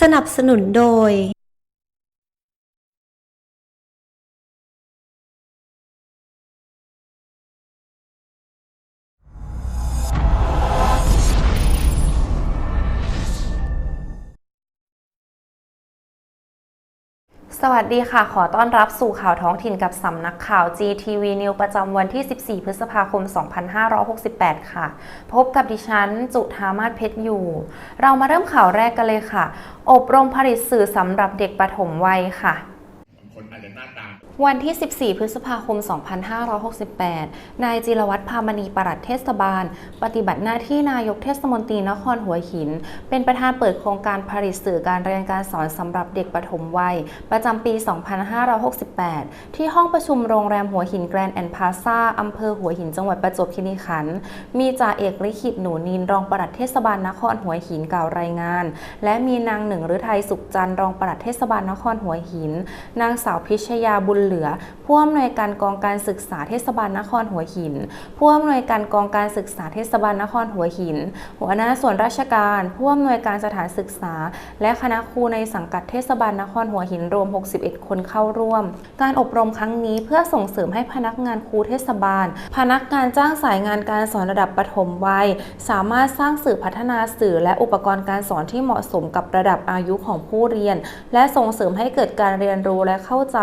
สนับสนุนโดย สวัสดีค่ะ ขอต้อนรับสู่ข่าวท้องถิ่นกับสำนักข่าว GTV News ประจำวันที่ 14 พฤษภาคม 2568 ค่ะ พบกับดิฉัน จุธามาศเพชรอยู่ เรามาเริ่มข่าวแรกกันเลยค่ะ อบรมผลิตสื่อสำหรับเด็กปฐมวัยค่ะ วันที่ 14 พฤษภาคม 2568 นายจิรวัตรพามณีปลัดเทศบาล ปฏิบัติหน้าที่นายกเทศมนตรีนครหัวหิน เป็นประธานเปิดโครงการผลิตสื่อการเรียนการสอนสำหรับเด็กปฐมวัย ประจำปี 2568 ที่ห้องประชุมโรงแรมหัวหินแกรนด์แอนด์พาซาอำเภอหัวหินจังหวัดประจวบคีรีขันธ์ มีจ่าเอกลิขิตหนูนินรองปลัดเทศบาลนครหัวหินกล่าวรายงาน และมีนางหนึ่งฤทัยสุขจันทร์รองปลัดเทศบาลนครหัวหิน นางสาวพิชยาบุญเหลือ ผู้อำนวยการกองการศึกษาเทศบาลนครหัวหิน ผู้อำนวยการกองการศึกษาเทศบาลนครหัวหิน หัวหน้าส่วนราชการ ผู้อำนวยการสถานศึกษา และคณะครูในสังกัดเทศบาลนครหัวหินรวม 61 คนเข้าร่วม การอบรมครั้งนี้เพื่อส่งเสริมให้พนักงานครูเทศบาล พนักงานจ้างสายงานการสอนระดับประถมวัย สามารถสร้างสื่อพัฒนาสื่อและอุปกรณ์การสอนที่เหมาะสมกับระดับอายุของผู้เรียน และส่งเสริมให้เกิดการเรียนรู้และเข้าใจ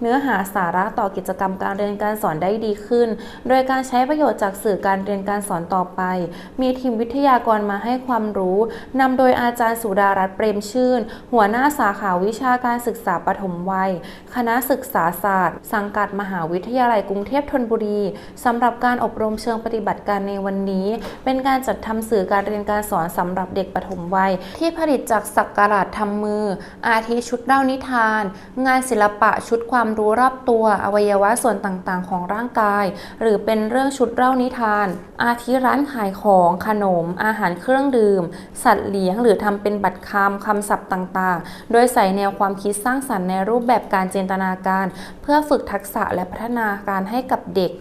เนื้อหาหาสาระต่อกิจกรรมการเรียนการสอนได้ดีขึ้น โดยการใช้ประโยชน์จากสื่อการเรียนการสอนต่อไป มีทีมวิทยากรมาให้ความรู้นำโดยอาจารย์สุดารัตน์เปรมชื่น หัวหน้าสาขาวิชาการศึกษาปฐมวัย คณะศึกษาศาสตร์ สังกัดมหาวิทยาลัยกรุงเทพธนบุรีสำหรับการอบรมเชิงปฏิบัติการในวันนี้ เป็นการจัดทำสื่อการเรียนการสอนสำหรับเด็กปฐมวัย ที่ผลิตจากสักการะทำมือ อาทิชุดเล่านิทาน งานศิลปะชุดความรู้รอบตัวอวัยวะส่วนต่างๆ ของร่างกาย หรือเป็นเรื่องชุดเล่านิทาน อาทิร้านขายของขนม อาหารเครื่องดื่ม สัตว์เลี้ยง หรือทำเป็นบัตรคำคำศัพท์ต่างๆ โดยใส่แนวความคิดสร้างสรรค์ในรูปแบบการจินตนาการ เพื่อฝึกทักษะและพัฒนาการให้กับเด็ก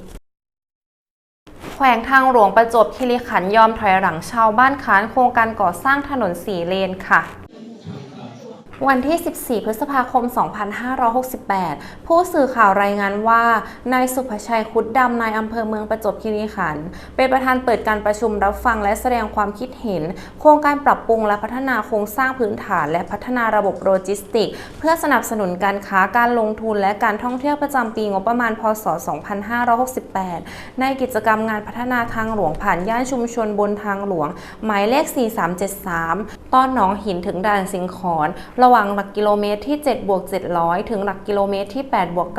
แขวงทางหลวงประจวบคีรีขันธ์ยอมถอยหลังชาวบ้านค้านโครงการก่อสร้างถนนสีเลนค่ะ วันที่ 14 พฤษภาคม 2568 ผู้สื่อข่าวรายงานว่า นายสุภชัยคุดดำนายอำเภอเมืองประจวบคีรีขันธ์เป็นประธานเปิดการประชุมรับฟังและแสดงความคิดเห็น โครงการปรับปรุงและพัฒนาโครงสร้างพื้นฐาน และพัฒนาระบบโลจิสติก เพื่อสนับสนุนการค้าการลงทุนและการท่องเที่ยวประจำปีงบประมาณ พศ 2568 ในกิจกรรมงานพัฒนาทางหลวงผ่านย่านชุมชนบนทางหลวง หมายเลข 4373ตอนหนองหินถึงด่านสิงขอนระหว่างหลักกิโลเมตรที่7บวก700 ถึงหลักกิโลเมตรที่8บวก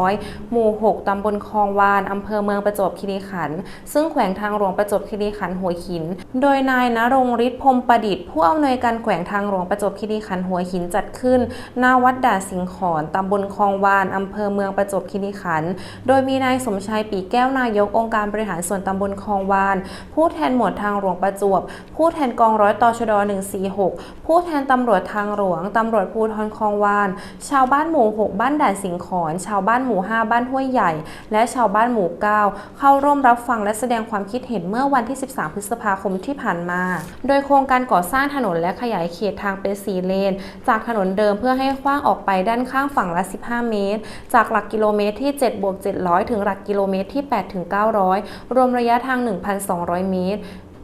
900 หมู่ 6 ตำบลคลองวานอำเภอเมืองประจวบคีรีขันธ์ซึ่งแขวงทางหลวงประจวบคีรีขันธ์หัวหิน โดยนายนรงฤทธิ์พรมประดิษฐ์ผู้อำนวยการแขวงทางหลวงประจวบคีรีขันธ์หัวหินจัดขึ้นหน้าวัดด่านสิงขอนตำบลคลองวานอำเภอเมืองประจวบคีรีขันธ์โดยมีนายสมชายปีแก้วนายกองค์การบริหารส่วนตำบลคลองวาน ผู้แทนหมวดทางหลวงประจวบ ผู้แทนกองร้อยตชด46 ผู้แทนตำรวจทางหลวง ตำรวจภูธรคลองวาน ชาวบ้านหมู่ 6 บ้านด่านสิงขอนชาวบ้านหมู่ 5 บ้านห้วยใหญ่ และชาวบ้านหมู่ 9 เข้าร่วมรับฟังและแสดงความคิดเห็นเมื่อวันที่ 13 พฤษภาคมที่ผ่านมา โดยโครงการก่อสร้างถนนและขยายเขตทางเป็นสีเลน จากถนนเดิมเพื่อให้กว้างออกไปด้านข้างฝั่งละ 15 เมตร จากหลักกิโลเมตรที่7บวก700 ถึงหลักกิโลเมตรที่8ถึง900 รวมระยะทาง 1,200 เมตร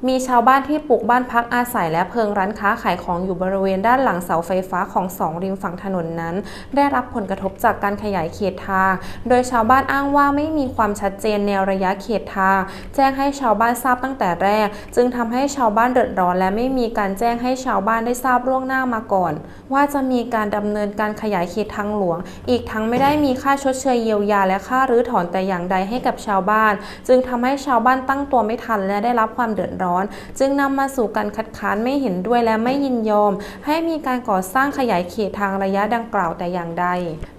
มีชาวบ้านที่ปลูกบ้านพักอาศัยและเพิงร้านค้าขายของอยู่บริเวณด้านหลังเสาไฟฟ้าของสองริมฝั่งถนนนั้น ได้รับผลกระทบจากการขยายเขตทาง โดยชาวบ้านอ้างว่าไม่มีความชัดเจนแนวระยะเขตทาง แจ้งให้ชาวบ้านทราบตั้งแต่แรก จึงทำให้ชาวบ้านเดือดร้อนและไม่มีการแจ้งให้ชาวบ้านได้ทราบล่วงหน้ามาก่อน ว่าจะมีการดำเนินการขยายเขตทางหลวง อีกทั้งไม่ได้มีค่าชดเชยเยียวยาและค่ารื้อถอนแต่อย่างใดให้กับชาวบ้าน จึงทำให้ชาวบ้านตั้งตัวไม่ทันและได้รับความเดือดร้อนจึงนำมาสู่การคัดค้านไม่เห็นด้วยและไม่ยินยอม ให้มีการก่อสร้างขยายเขตทางระยะดังกล่าวแต่อย่างใด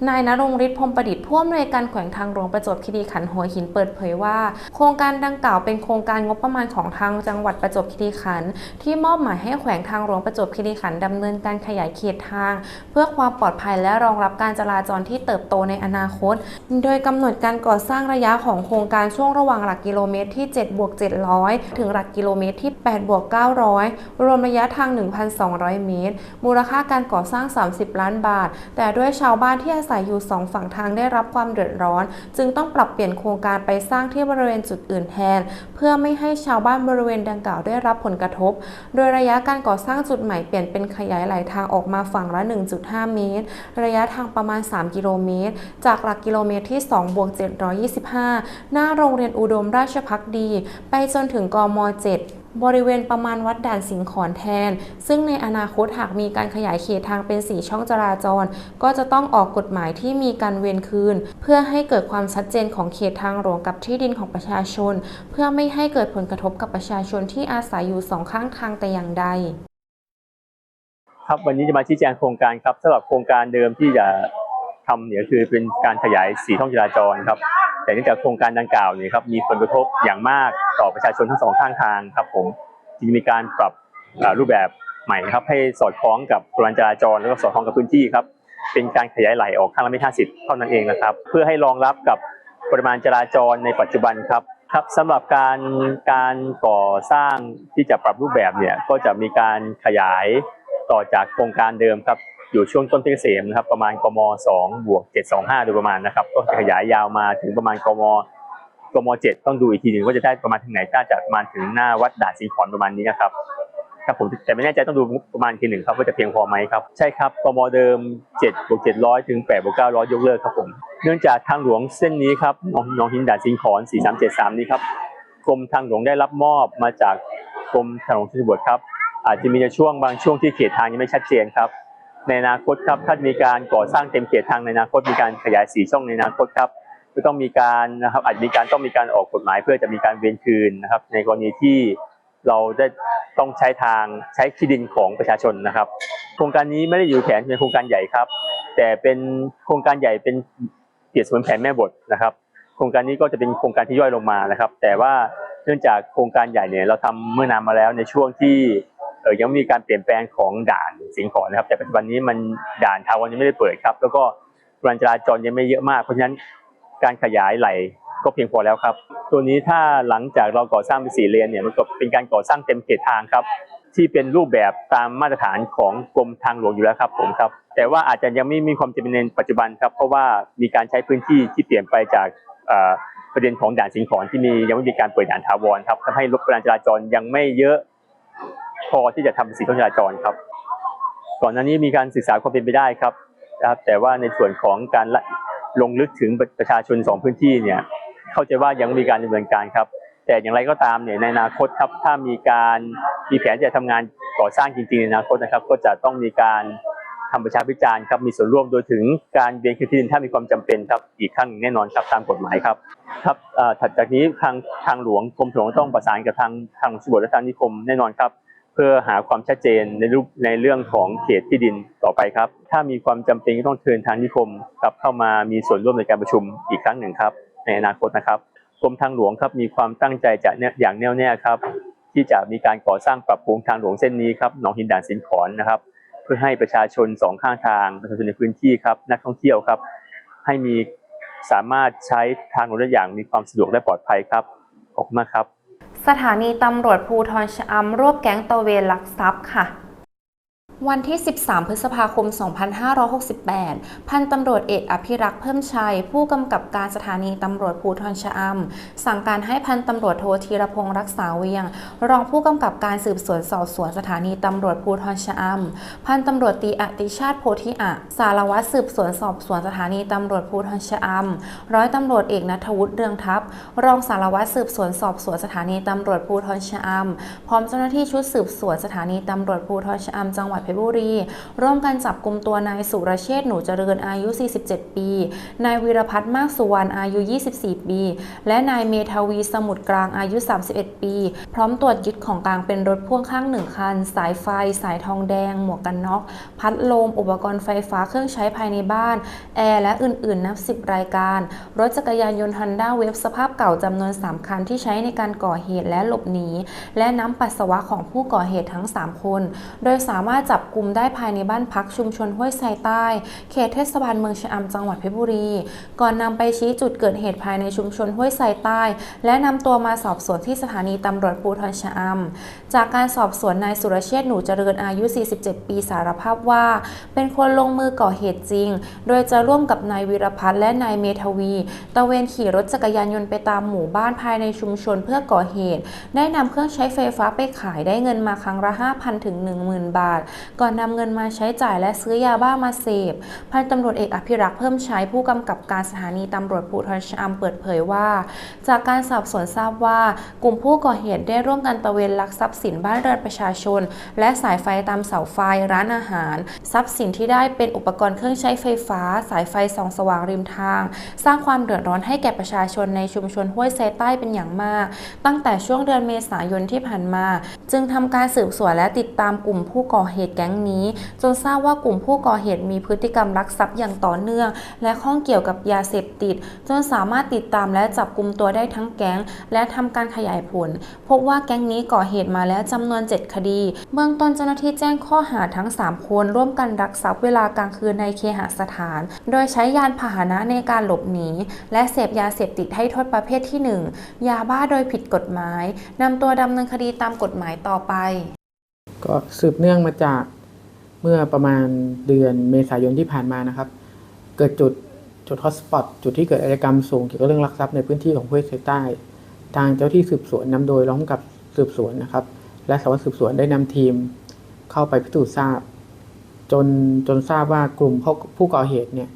นายนรงฤทธิ์พรมประดิษฐ์ผู้อำนวยการแขวงทางหลวงประจวบคีรีขันธ์หัวหินเปิดเผยว่า โครงการดังกล่าวเป็นโครงการงบประมาณของทางจังหวัดประจวบคีรีขันธ์ที่มอบหมายให้แขวงทางหลวงประจวบคีรีขันธ์ดำเนินการขยายเขตทาง เพื่อความปลอดภัยและรองรับการจราจรที่เติบโตในอนาคต โดยกำหนดการก่อสร้างระยะของโครงการช่วงระหว่างหลักกิโลเมตรที่7บวก700 ถึงหลักกิโลเมมตรที่ 8 บวก 900 รวมระยะทาง 1,200 เมตร มูลค่าการก่อสร้าง 30 ล้านบาท แต่ด้วยชาวบ้านที่อาศัยอยู่สองฝั่งทางได้รับความเดือดร้อน จึงต้องปรับเปลี่ยนโครงการไปสร้างที่บริเวณจุดอื่นแทน เพื่อไม่ให้ชาวบ้านบริเวณดังกล่าวได้รับผลกระทบ โดยระยะการก่อสร้างจุดใหม่เปลี่ยนเป็นขยายหลายทางออกมาฝั่งละ 1.5 เมตร ระยะทางประมาณ 3 กิโลเมตร จากหลักกิโลเมตรที่ 2 บวก 725 หน้าโรงเรียนอุดมราชพักดี ไปจนถึงกม 7 บริเวณประมาณวัดด่านสิงขอนแทน ซึ่งในอนาคตหากมีการขยายเขตทางเป็น4ช่องจราจร ก็จะต้องออกกฎหมายที่มีการเวียนคืน เพื่อให้เกิดความชัดเจนของเขตทางหลวงกับที่ดินของประชาชน เพื่อไม่ให้เกิดผลกระทบกับประชาชนที่อาศัยอยู่สองข้างทางแต่อย่างใดครับวันนี้จะมาชี้แจงโครงการครับสำหรับโครงการเดิมที่จะทำเนี่ยคือเป็นการขยายสีช่องจราจรครับ แต่เนื่องจากโครงการดังกล่าวเนี่ยครับมีผลกระทบอย่างมากต่อประชาชนทั้งสองข้างทางครับผมจึงมีการปรับรูปแบบใหม่ครับให้สอดคล้องกับกฎจราจรแล้วก็สอดคล้องกับพื้นที่ครับเป็นการขยายไหลออกข้างละไม่50เท่านั้นเองนะครับ เพื่อให้รองรับกับปริมาณจราจรในปัจจุบันครับครับสำหรับการการก่อสร้างที่จะปรับรูปแบบเนี่ยก็จะมีการขยายต่อจากโครงการเดิมครับ อยู่ช่วงต้นเพชรเกษมนะครับประมาณกม2บวก725 โดยประมาณนะครับก็จะขยายยาวมาถึงประมาณกมกม7ต้องดูอีกทีหนึ่งว่าจะได้ประมาณถึงไหนน่าจะประมาณถึงหน้าวัดด่านสิงขอนประมาณนี้นะครับครับผมแต่ไม่แน่ใจต้องดูประมาณทีหนึ่งครับว่าจะเพียงพอไหมครับใช่ครับกมเดิม7บวก700 ถึง8บวก900 ยกเลิกครับผม เนื่องจากทางหลวงเส้นนี้ครับหนองหนองหินด่านสิงขอน 4373 นี้ครับกรมทางหลวงได้รับมอบมาจากกรมทางหลวงชนบทครับอาจจะมีในช่วงบางช่วงที่เขตทางยังไม่ชัดเจนครับ ในอนาคตครับถ้ามีการก่อสร้างเต็มเขตทางในอนาคตมีการขยายสีช่องในอนาคตครับก็ต้องมีการนะครับอาจจะมีการต้องมีการออกกฎหมายเพื่อจะมีการเวียนคืนนะครับ ในกรณีที่เราได้ต้องใช้ทางใช้ที่ดินของประชาชนนะครับ โครงการนี้ไม่ได้อยู่แผนเป็นโครงการใหญ่ครับ แต่เป็นโครงการใหญ่เป็นเปรียบเสมือนแผนแม่บทนะครับ โครงการนี้ก็จะเป็นโครงการที่ย่อยลงมานะครับ แต่ว่าเนื่องจากโครงการใหญ่เนี่ยเราทำเมื่อนานมาแล้วในช่วงที่ยังมีการเปลี่ยนแปลงของด่าน สิงขอนนะครับ แต่ปัจจุบันนี้มันด่านทาวรยังไม่ได้เปิดครับ แล้วก็การจราจรยังไม่เยอะมาก เพราะฉะนั้นการขยายไหลก็เพียงพอแล้วครับ ตัวนี้ถ้าหลังจากเราก่อสร้างเป็นสี่เลนเนี่ยมันก็เป็นการก่อสร้างเต็มเขตทางครับ ที่เป็นรูปแบบตามมาตรฐานของกรมทางหลวงอยู่แล้วครับผมครับ แต่ว่าอาจจะยังไม่มีความจำเป็นในปัจจุบันครับ เพราะว่ามีการใช้พื้นที่ที่เปลี่ยนไปจากประเด็นของด่านสิงขอนที่มียังไม่มีการเปิดด่านถาวรครับทำให้รถการจราจรยังไม่เยอะพอที่จะทำสีช่องจราจรครับ ก่อนหน้านี้มีการศึกษาความเป็นไปได้ครับนะครับ แต่ว่าในส่วนของการลงลึกถึงประชาชนสองพื้นที่เนี่ยเข้าใจว่ายังมีการดำเนินการครับ แต่อย่างไรก็ตามเนี่ยในอนาคตครับถ้ามีการมีแผนจะทำงานก่อสร้างจริงๆในอนาคตนะครับ ก็จะต้องมีการทำประชาพิจารณ์ครับมีส่วนร่วมโดยถึงการเวียนคืนที่ดินถ้ามีความจำเป็นครับอีกครั้งหนึ่งแน่นอนครับตามกฎหมายครับครับถัดจากนี้ทางทางหลวงกรมหลวงต้องประสานกับทางทางชนบทและทางนิคมแน่นอนครับ เพื่อหาความชัดเจนในรูปในเรื่องของเขตที่ดินต่อไปครับ ถ้ามีความจำเป็นก็ต้องเชิญทางนิคมครับเข้ามามีส่วนร่วมในการประชุมอีกครั้งหนึ่งครับ ในอนาคตนะครับกรมทางหลวงครับมีความตั้งใจจะเนี่ยอย่างแน่วแน่ครับ ที่จะมีการก่อสร้างปรับปรุงทางหลวงเส้นนี้ครับหนองหินด่านสินขอนนะครับ เพื่อให้ประชาชนสองข้างทางประชาชนในพื้นที่ครับนักท่องเที่ยวครับ ให้มีสามารถใช้ทางหลวงได้อย่างมีความสะดวกและปลอดภัยครับขอบคุณมากครับ สถานีตำรวจภูทรชะอำรวบแก๊งตะเวนลักทรัพย์ค่ะ วันที่ 13 พฤษภาคม 2568 พันตำรวจเอกอภิรักษ์เพิ่มชัย ผู้กำกับการสถานีตำรวจภูธรชะอำ สั่งการให้พันตำรวจโทธีรพงษ์รักษาเวียง รองผู้กำกับการสืบสวนสอบสวนสถานีตำรวจภูธรชะอำ พันตำรวจตีอติชาติโพธิอะ สารวัตรสืบสวนสอบสวนสถานีตำรวจภูธรชะอำ ร้อยตำรวจเอกนัทวุฒิเรืองทัพ รองสารวัตรสืบสวนสอบสวนสถานีตำรวจภูธรชะอำ พร้อมเจ้าหน้าที่ชุดสืบสวนสถานีตำรวจภูธรชะอำจังหวัดเพชรบุรี ร่วมกันจับกลุ่มตัวนายสุรเชษฐ์หนูเจริญอายุ 47 ปี นายวีรพัฒน์มากสุวรรณอายุ 24 ปี และนายเมทาวีสมุทรกลางอายุ 31 ปี พร้อมตรวจยึดของกลางเป็นรถพ่วงข้างหนึ่งคัน สายไฟ สายทองแดง หมวกกันน็อก พัดลม อุปกรณ์ไฟฟ้าเครื่องใช้ภายในบ้าน แอร์และอื่นๆ นับ 10 รายการ รถจักรยานยนต์ฮันด้าเวฟสภาพเก่าจำนวน 3 คันที่ใช้ในการก่อเหตุและหลบหนี และน้ำปัสสาวะของผู้ก่อเหตุทั้ง 3 คน โดยสามารถจับจับกลุ่มได้ภายในบ้านพักชุมชนห้วยไซใต้ เขตเทศบาลเมืองชะอำจังหวัดเพชรบุรี ก่อนนำไปชี้จุดเกิดเหตุภายในชุมชนห้วยไซใต้ และนำตัวมาสอบสวนที่สถานีตำรวจภูธรชะอำจากการสอบสวนนายสุรเชษฐ์หนูเจริญอายุ 47 ปีสารภาพว่า เป็นคนลงมือก่อเหตุจริง โดยจะร่วมกับนายวิรพัฒน์และนายเมทวี ตะเวนขี่รถจักรยานยนต์ไปตามหมู่บ้านภายในชุมชนเพื่อก่อเหตุ ได้นำเครื่องใช้ไฟฟ้าไปขายได้เงินมาครั้งละ 5,000 ถึง 10,000 บาทก่อนนำเงินมาใช้จ่ายและซื้อยาบ้ามาเสพพันตำรวจเอกอภิรักษ์เพิ่มใช้ผู้กำกับการสถานีตำรวจภูธรชะอำเปิดเผยว่า จากการสอบสวนทราบว่ากลุ่มผู้ก่อเหตุได้ร่วมกันตะเวนลักทรัพย์สินบ้านเรือนประชาชน และสายไฟตามเสาไฟร้านอาหาร ทรัพย์สินที่ได้เป็นอุปกรณ์เครื่องใช้ไฟฟ้า สายไฟส่องสว่างริมทาง สร้างความเดือดร้อนให้แก่ประชาชนในชุมชนห้วยไซใต้เป็นอย่างมาก ตั้งแต่ช่วงเดือนเมษายนที่ผ่านมา จึงทำการสืบสวนและติดตามกลุ่มผู้ก่อเหตุแก๊งนี้ จนทราบว่ากลุ่มผู้ก่อเหตุมีพฤติกรรมลักทรัพย์อย่างต่อเนื่อง และข้องเกี่ยวกับยาเสพติด จนสามารถติดตามและจับกลุ่มตัวได้ทั้งแก๊ง และทำการขยายผล พบว่าแก๊งนี้ก่อเหตุมาแล้วจำนวน 7 คดี เบื้องต้นเจ้าหน้าที่แจ้งข้อหาทั้ง 3 คน ร่วมกันรักทรัพย์เวลากลางคืนในเคหสถาน โดยใช้ยานพาหนะในการหลบหนี และเสพยาเสพติดให้โทษประเภทที่ 1 ยาบ้าโดยผิดกฎหมายนำตัวดำเนินคดีตามกฎหมายต่อไป ก็สืบเนื่องมาจากเมื่อประมาณเดือนเมษายนที่ผ่านมานะครับ เกิดจุดจุดฮอตสปอตจุดที่เกิดอาชญากรรมสูงเกี่ยวกับเรื่องลักทรัพย์ในพื้นที่ของห้วยไซใต้ ทางเจ้าที่สืบสวนนำโดยร้องกับสืบสวนนะครับ และสารวัตรสืบสวนได้นำทีมเข้าไปพิสูจน์ทราบ จนจนทราบว่ากลุ่มผู้ก่อเหตุเนี่ย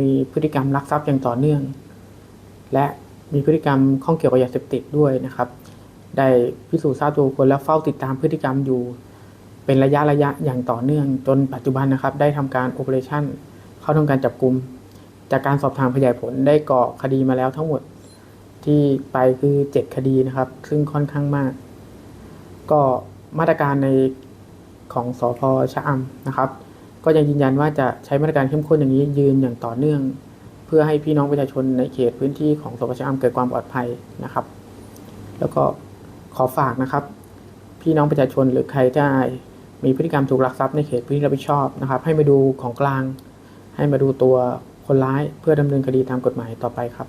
มีพฤติกรรมลักทรัพย์อย่างต่อเนื่อง และมีพฤติกรรมข้องเกี่ยวกับยาเสพติดด้วยนะครับ ได้พิสูจน์ทราบตัวคคลและเฝ้าติดตามพฤติกรรมอยู่ เป็นระยะระยะอย่างต่อเนื่องจนปัจจุบันนะครับ ได้ทำการโอเปอเรชั่นเข้าทำการจับกลุ่มจากการสอบถามขยายผลได้ก่อคดีมาแล้วทั้งหมดที่ไปคือ 7 คดีนะครับ ซึ่งค่อนข้างมาก ก็มาตรการในของสอพชะอำนะครับ ก็ยังยืนยันว่าจะใช้มาตรการเข้มข้นอย่างนี้ยืนอย่างต่อเนื่อง เพื่อให้พี่น้องประชาชนในเขตพื้นที่ของสพชะอำเกิดความปลอดภัยนะครับ แล้วก็ขอฝากนะครับ พี่น้องประชาชนหรือใครที่ มีพฤติกรรมถูกลักทรัพย์ในเขตพื้นที่รับผิดชอบนะครับ ให้มาดูของกลาง ให้มาดูตัวคนร้ายเพื่อดำเนินคดีตามกฎหมายต่อไปครับ